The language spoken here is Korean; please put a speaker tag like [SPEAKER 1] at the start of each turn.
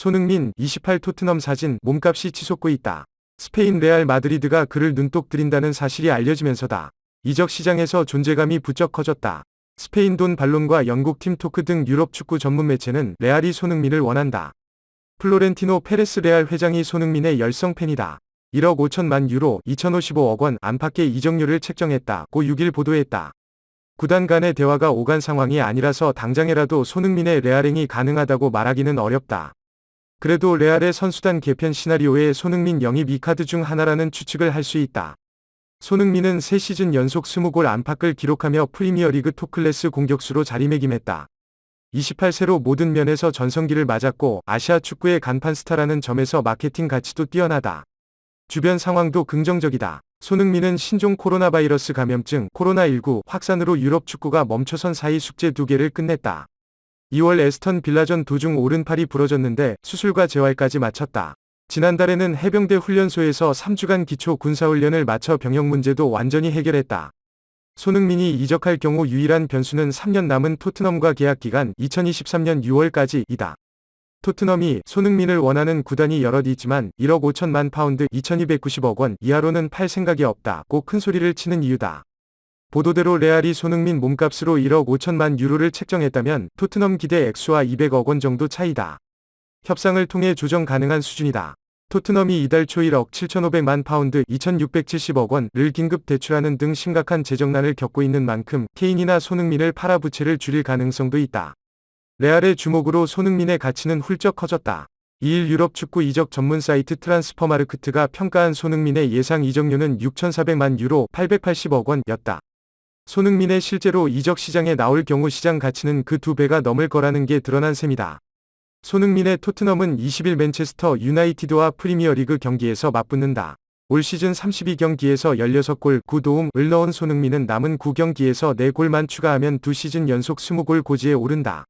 [SPEAKER 1] 손흥민 28 토트넘 사진 몸값이 치솟고 있다. 스페인 레알 마드리드가 그를 눈독 들인다는 사실이 알려지면서다. 이적 시장에서 존재감이 부쩍 커졌다. 스페인 돈 발론과 영국 팀 토크 등 유럽 축구 전문 매체는 레알이 손흥민을 원한다. 플로렌티노 페레스 레알 회장이 손흥민의 열성 팬이다. 1억 5천만 유로 2055억 원 안팎의 이적료를 책정했다고 6일 보도했다. 구단 간의 대화가 오간 상황이 아니라서 당장에라도 손흥민의 레알행이 가능하다고 말하기는 어렵다. 그래도 레알의 선수단 개편 시나리오에 손흥민 영입 이 카드 중 하나라는 추측을 할 수 있다. 손흥민은 3시즌 연속 20골 안팎을 기록하며 프리미어리그 톱클래스 공격수로 자리매김했다. 28세로 모든 면에서 전성기를 맞았고 아시아 축구의 간판 스타라는 점에서 마케팅 가치도 뛰어나다. 주변 상황도 긍정적이다. 손흥민은 신종 코로나 바이러스 감염증 코로나19 확산으로 유럽 축구가 멈춰선 사이 숙제 두 개를 끝냈다. 2월 에스턴 빌라전 도중 오른팔이 부러졌는데 수술과 재활까지 마쳤다. 지난달에는 해병대 훈련소에서 3주간 기초 군사훈련을 마쳐 병역 문제도 완전히 해결했다. 손흥민이 이적할 경우 유일한 변수는 3년 남은 토트넘과 계약 기간 2023년 6월까지이다. 토트넘이 손흥민을 원하는 구단이 여럿 있지만 1억 5천만 파운드 2290억 원 이하로는 팔 생각이 없다고 큰 소리를 치는 이유다. 보도대로 레알이 손흥민 몸값으로 1억 5천만 유로를 책정했다면 토트넘 기대 액수와 200억 원 정도 차이다. 협상을 통해 조정 가능한 수준이다. 토트넘이 이달 초 1억 7,500만 파운드 2,670억 원을 긴급 대출하는 등 심각한 재정난을 겪고 있는 만큼 케인이나 손흥민을 팔아 부채를 줄일 가능성도 있다. 레알의 주목으로 손흥민의 가치는 훌쩍 커졌다. 2일 유럽 축구 이적 전문 사이트 트란스퍼마르크트가 평가한 손흥민의 예상 이적료는 6,400만 유로 880억 원이었다. 손흥민의 실제로 이적 시장에 나올 경우 시장 가치는 그 두 배가 넘을 거라는 게 드러난 셈이다. 손흥민의 토트넘은 20일 맨체스터 유나이티드와 프리미어리그 경기에서 맞붙는다. 올 시즌 32경기에서 16골 9도움을 넣은 손흥민은 남은 9경기에서 4골만 추가하면 두 시즌 연속 20골 고지에 오른다.